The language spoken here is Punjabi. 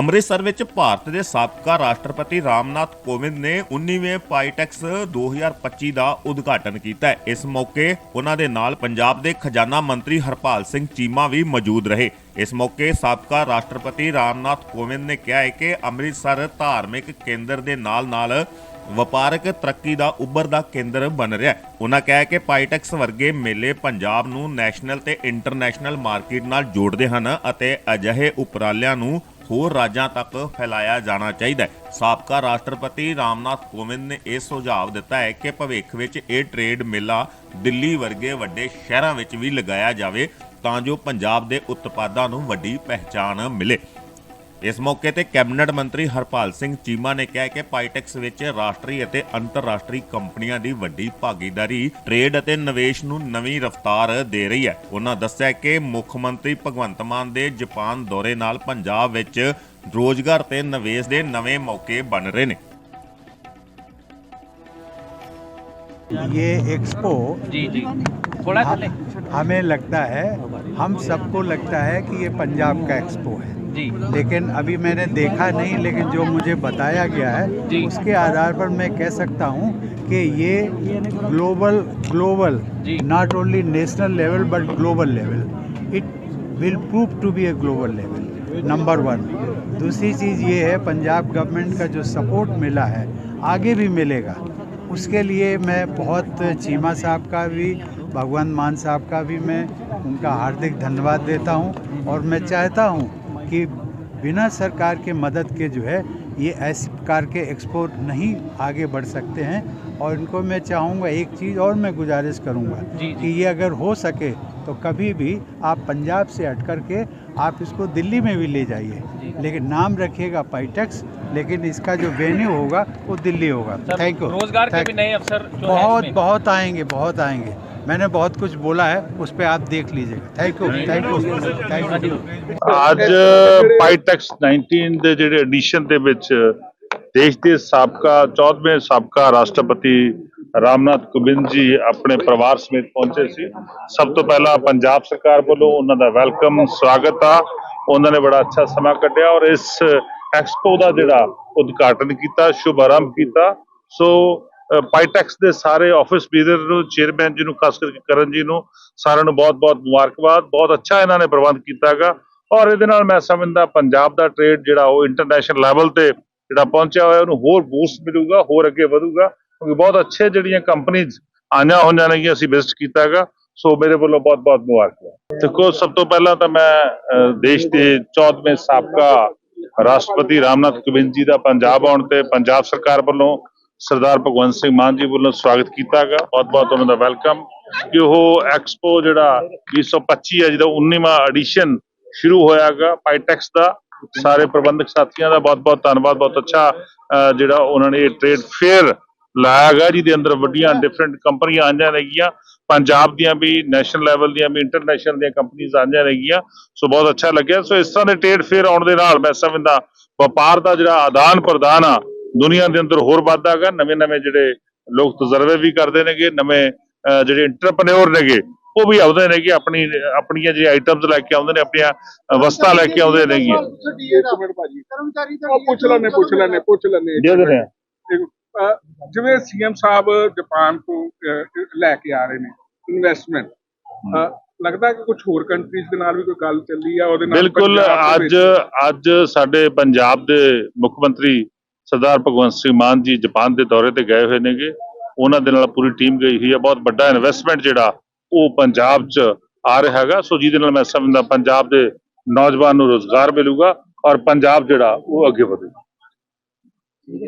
ਅੰਮ੍ਰਿਤਸਰ ਵਿੱਚ ਭਾਰਤ ਦੇ ਸਾਬਕਾ ਰਾਸ਼ਟਰਪਤੀ ਰਾਮਨਾਥ ਕੋਵਿੰਦ ਨੇ 19ਵੇਂ ਪਾਈਟੈਕਸ 2025 ਦਾ ਉਦਘਾਟਨ ਕੀਤਾ ਇਸ ਮੌਕੇ ਉਹਨਾਂ ਦੇ ਨਾਲ ਪੰਜਾਬ ਦੇ ਖਜ਼ਾਨਾ ਮੰਤਰੀ ਹਰਪਾਲ ਸਿੰਘ ਚੀਮਾ ਵੀ ਮੌਜੂਦ ਰਹੇ। ਇਸ ਮੌਕੇ ਸਾਬਕਾ ਰਾਸ਼ਟਰਪਤੀ ਰਾਮਨਾਥ ਕੋਵਿੰਦ ਨੇ ਕਿਹਾ ਹੈ ਕਿ ਅੰਮ੍ਰਿਤਸਰ ਧਾਰਮਿਕ ਕੇਂਦਰ ਦੇ ਨਾਲ-ਨਾਲ ਵਪਾਰਕ ਤਰੱਕੀ ਦਾ ਉੱਭਰਦਾ ਕੇਂਦਰ ਬਣ ਰਿਹਾ ਹੈ। ਉਹਨਾਂ ਕਿਹਾ ਕਿ ਪਾਈਟੈਕਸ ਵਰਗੇ ਮੇਲੇ ਪੰਜਾਬ ਨੂੰ ਨੈਸ਼ਨਲ ਤੇ ਇੰਟਰਨੈਸ਼ਨਲ ਮਾਰਕੀਟ ਨਾਲ ਜੋੜਦੇ ਹਨ ਅਤੇ ਅਜਿਹੇ ਉਪਰਾਲਿਆਂ ਨੂੰ ਹੋਰ ਰਾਜਾਂ ਤੱਕ ਫੈਲਾਇਆ ਜਾਣਾ ਚਾਹੀਦਾ ਹੈ। ਸਾਬਕਾ ਰਾਸ਼ਟਰਪਤੀ ਰਾਮਨਾਥ ਕੋਵਿੰਦ ਨੇ ਇਹ ਸੁਝਾਅ ਦਿੱਤਾ ਹੈ ਕਿ ਭਵਿੱਖ ਵਿੱਚ ਇਹ ਟ੍ਰੇਡ ਮੇਲਾ ਦਿੱਲੀ ਵਰਗੇ ਵੱਡੇ ਸ਼ਹਿਰਾਂ ਵਿੱਚ ਵੀ ਲਗਾਇਆ ਜਾਵੇ ਤਾਂ ਜੋ ਪੰਜਾਬ ਦੇ ਉਤਪਾਦਾਂ ਨੂੰ ਵੱਡੀ ਪਹਿਚਾਣ ਮਿਲੇ। ਇਸ ਮੌਕੇ ਤੇ ਕੈਬਨਿਟ ਮੰਤਰੀ ਹਰਪਾਲ ਸਿੰਘ ਚੀਮਾ ਨੇ ਕਿਹਾ ਕਿ ਪਾਈਟੈਕਸ ਵਿੱਚ ਰਾਸ਼ਟਰੀ ਅਤੇ ਅੰਤਰਰਾਸ਼ਟਰੀ ਕੰਪਨੀਆਂ ਦੀ ਵੱਡੀ ਭਾਗੀਦਾਰੀ ਟ੍ਰੇਡ ਅਤੇ ਨਿਵੇਸ਼ ਨੂੰ ਨਵੀਂ ਰਫ਼ਤਾਰ ਦੇ ਰਹੀ ਹੈ ਉਹਨਾਂ ਦੱਸਿਆ ਕਿ ਮੁੱਖ ਮੰਤਰੀ ਭਗਵੰਤ ਮਾਨ ਦੇ ਜਾਪਾਨ ਦੌਰੇ ਨਾਲ ਪੰਜਾਬ ਵਿੱਚ ਰੋਜ਼ਗਾਰ ਤੇ ਨਿਵੇਸ਼ ਦੇ ਨਵੇਂ ਮੌਕੇ ਬਣ ਰਹੇ ਨੇ ये एक्सपो जी जी थोड़ा हम- खोले हमें लगता है हम सबको लगता है कि ये पंजाब का एक्सपो है जी। लेकिन अभी मैंने देखा नहीं लेकिन जो मुझे बताया गया है जी। उसके आधार पर मैं कह सकता हूँ कि ये global global not only national level but global level it will prove to be a global level number one दूसरी चीज़ ये है पंजाब गवर्नमेंट का जो सपोर्ट मिला है आगे भी मिलेगा। उसके लिए मैं बहुत चीमा साहब का भी भगवंत मान साहब का भी मैं उनका हार्दिक धन्यवाद देता हूँ और मैं चाहता हूँ कि बिना सरकार के मदद के जो है ये ऐसे प्रकार के एक्सपोर्ट नहीं आगे बढ़ सकते हैं। और इनको मैं चाहूँगा एक चीज़ और मैं गुजारिश करूँगा। कि ये अगर हो सके तो कभी भी आप पंजाब से हट कर के आप इसको दिल्ली में भी ले जाइए। लेकिन नाम रखिएगा पाइटेक्स लेकिन इसका जो वेन्यू होगा वो दिल्ली होगा। थैंक यू रोज़गार के भी नए अवसर बहुत बहुत आएँगे बहुत आएँगे। मैंने बहुत कुछ बोला है उस पर आप देख लीजिएगा thank you thank you thank you ਅੱਜ ਪਾਈਟੈਕਸ 19 ਦੇ ਜਿਹੜੇ ਐਡੀਸ਼ਨ ਦੇ ਵਿੱਚ ਦੇਸ਼ ਦੇ ਸਾਬਕਾ 14ਵੇਂ ਸਾਬਕਾ ਰਾਸ਼ਟਰਪਤੀ ਰਾਮਨਾਥ ਕੋਵਿੰਦ ਜੀ ਆਪਣੇ ਪਰਿਵਾਰ ਸਮੇਤ ਪਹੁੰਚੇ ਸੀ ਸਭ ਤੋਂ ਪਹਿਲਾਂ ਪੰਜਾਬ ਸਰਕਾਰ ਵੱਲੋਂ ਉਹਨਾਂ ਦਾ ਵੈਲਕਮ ਸਵਾਗਤ ਆ ਉਹਨਾਂ ਨੇ ਬੜਾ ਅੱਛਾ ਸਮਾਂ ਕੱਢਿਆ ਔਰ ਇਸ ਐਕਸਪੋ ਦਾ ਜਿਹੜਾ ਉਦਘਾਟਨ ਕੀਤਾ ਸ਼ੁਭ ਆਰੰਭ ਕੀਤਾ ਸੋ ਅ, ਪਾਈਟੈਕਸ ਦੇ ਸਾਰੇ ਆਫਿਸ ਬੀਦਰ ਨੂੰ ਚੇਅਰਮੈਨ ਜੀ ਨੂੰ, ਖਾਸ ਕਰਕੇ ਕਰਨ ਜੀ ਨੂੰ ਸਾਰਿਆਂ ਨੂੰ ਬਹੁਤ-ਬਹੁਤ ਮੁਬਾਰਕਬਾਦ। ਬਹੁਤ ਅੱਛਾ ਇਹਨਾਂ ਨੇ ਪ੍ਰਬੰਧ ਕੀਤਾਗਾ ਔਰ ਇਹਦੇ ਨਾਲ ਮੈਂ ਸਮਝਦਾ ਪੰਜਾਬ ਦਾ ਟ੍ਰੇਡ ਜਿਹੜਾ ਉਹ ਇੰਟਰਨੈਸ਼ਨਲ ਲੈਵਲ ਤੇ ਜਿਹੜਾ ਪਹੁੰਚਿਆ ਹੋਇਆ, ਉਹਨੂੰ ਹੋਰ ਬੂਸਟ ਮਿਲੂਗਾ, ਹੋਰ ਅੱਗੇ ਵਧੂਗਾ। ਕਿਉਂਕਿ ਬਹੁਤ ਅੱਛੇ ਜਿਹੜੀਆਂ ਕੰਪਨੀਆਂ ਆਈਆਂ ਹੋਈਆਂ ਨੇ ਅਸੀਂ ਵਿਜ਼ਿਟ ਕੀਤਾਗਾ ਸੋ ਮੇਰੇ ਵੱਲੋਂ ਬਹੁਤ-ਬਹੁਤ ਮੁਬਾਰਕਬਾਦ। ਦੇਖੋ, ਸਭ ਤੋਂ ਪਹਿਲਾਂ ਤਾਂ ਮੈਂ ਦੇਸ਼ ਦੇ 14ਵੇਂ ਸਾਬਕਾ ਰਾਸ਼ਟਰਪਤੀ ਰਾਮਨਾਥ ਕੋਵਿੰਦ ਜੀ ਦਾ ਪੰਜਾਬ ਆਉਣ ਤੇ ਪੰਜਾਬ ਸਰਕਾਰ ਵੱਲੋਂ ਸਰਦਾਰ ਭਗਵੰਤ ਸਿੰਘ ਮਾਨ ਜੀ ਵੱਲੋਂ ਸਵਾਗਤ ਕੀਤਾ ਗਿਆ ਬਹੁਤ-ਬਹੁਤ ਉਹਨਾਂ ਦਾ ਵੈਲਕਮ। ਕਿ ਉਹ ਐਕਸਪੋ ਜਿਹੜਾ 2025 ਹੈ, ਜਿਹਦਾ 19ਵਾਂ ਐਡੀਸ਼ਨ ਸ਼ੁਰੂ ਹੋਇਆਗਾ ਪਾਈਟੈਕਸ ਦਾ। ਸਾਰੇ ਪ੍ਰਬੰਧਕ ਸਾਥੀਆਂ ਦਾ ਬਹੁਤ-ਬਹੁਤ ਧੰਨਵਾਦ, ਬਹੁਤ ਅੱਛਾ ਜਿਹੜਾ ਉਹਨਾਂ ਨੇ ਇਹ ਟ੍ਰੇਡ ਫੇਅਰ ਲਾਇਆ ਗਿਆ ਜਿਹਦੇ ਅੰਦਰ ਵੱਡੀਆਂ ਡਿਫਰੈਂਟ ਕੰਪਨੀਆਂ ਆਈਆਂ ਨੇਗੀਆਂ। ਪੰਜਾਬ ਦੀਆਂ ਵੀ ਨੈਸ਼ਨਲ ਲੈਵਲ ਦੀਆਂ ਵੀ ਇੰਟਰਨੈਸ਼ਨਲ ਦੀਆਂ ਕੰਪਨੀਆਂ ਆਈਆਂ ਨੇਗੀਆਂ। ਸੋ ਬਹੁਤ ਅੱਛਾ ਲੱਗਿਆ। ਸੋ ਇਸ ਤਰ੍ਹਾਂ ਦੇ ਟ੍ਰੇਡ ਫੇਅਰ ਆਉਣ ਦੇ ਨਾਲ ਮੈਂ ਸਮਝਦਾ, ਵਪਾਰ ਦਾ ਜਿਹੜਾ ਆਦਾਨ ਪ੍ਰਦਾਨ ਆ ਦੁਨੀਆ ਦੇ ਅੰਦਰ ਹੋਰ ਵੱਧਦਾ ਹੈਗਾ ਨਵੇਂ ਨਵੇਂ ਜਿਹੜੇ ਲੋਕ ਤਜਰਬੇ ਵੀ ਕਰਦੇ ਨੇਗੇ ਨਵੇਂ ਜਿਹੜੇ ਇੰਟਰਪ੍ਰੈਨਿਓਰ ਨੇਗੇ ਉਹ ਵੀ ਆਉਂਦੇ ਨੇਗੇ ਆਪਣੀ ਆਪਣੀਆਂ ਜਿਹੜੀ ਆਈਟਮਸ ਲੈ ਕੇ ਆਉਂਦੇ ਨੇ ਆਪਣੀਆਂ ਵਸਤਾਂ ਲੈ ਕੇ ਆਉਂਦੇ ਨੇਗੀਆਂ ਕਰਮਚਾਰੀ ਤਾਂ ਪੁੱਛ ਲੈਣੇ ਪੁੱਛ ਲੈਣੇ ਪੁੱਛ ਲੈਣੇ ਦੇ ਦਿੰਦੇ ਆ। ਜਿਵੇਂ ਸੀਐਮ ਸਾਹਿਬ ਜਾਪਾਨ ਤੋਂ ਲੈ ਕੇ ਆ ਰਹੇ ਨੇ ਇਨਵੈਸਟਮੈਂਟ ਲੱਗਦਾ ਕਿ ਕੁਝ ਹੋਰ ਕੰਟਰੀਜ਼ ਦੇ ਨਾਲ ਵੀ ਕੋਈ ਗੱਲ ਚੱਲੀ ਆ ਉਹਦੇ ਨਾਲ ਬਿਲਕੁਲ ਅੱਜ ਅੱਜ ਸਾਡੇ ਪੰਜਾਬ ਦੇ ਮੁੱਖ ਮੰਤਰੀ ਸਰਦਾਰ ਭਗਵੰਤ ਸਿੰਘ ਮਾਨ ਜੀ ਜਾਪਾਨ ਦੇ ਦੌਰੇ ਤੇ ਗਏ ਹੋਏ ਨੇਗੇ। ਉਹਨਾਂ ਦੇ ਨਾਲ ਪੂਰੀ ਟੀਮ ਗਈ ਹੋਈ ਹੈ ਬਹੁਤ ਵੱਡਾ ਇਨਵੈਸਟਮੈਂਟ ਜਿਹੜਾ ਉਹ ਪੰਜਾਬ 'ਚ ਆ ਰਿਹਾ ਹੈਗਾ। ਸੋ ਜਿਹਦੇ ਨਾਲ ਮੈਂ ਸਮਝਦਾ ਪੰਜਾਬ ਦੇ ਨੌਜਵਾਨ ਨੂੰ ਰੋਜ਼ਗਾਰ ਮਿਲੂਗਾ ਔਰ ਪੰਜਾਬ ਜਿਹੜਾ ਉਹ ਅੱਗੇ ਵਧੇਗਾ।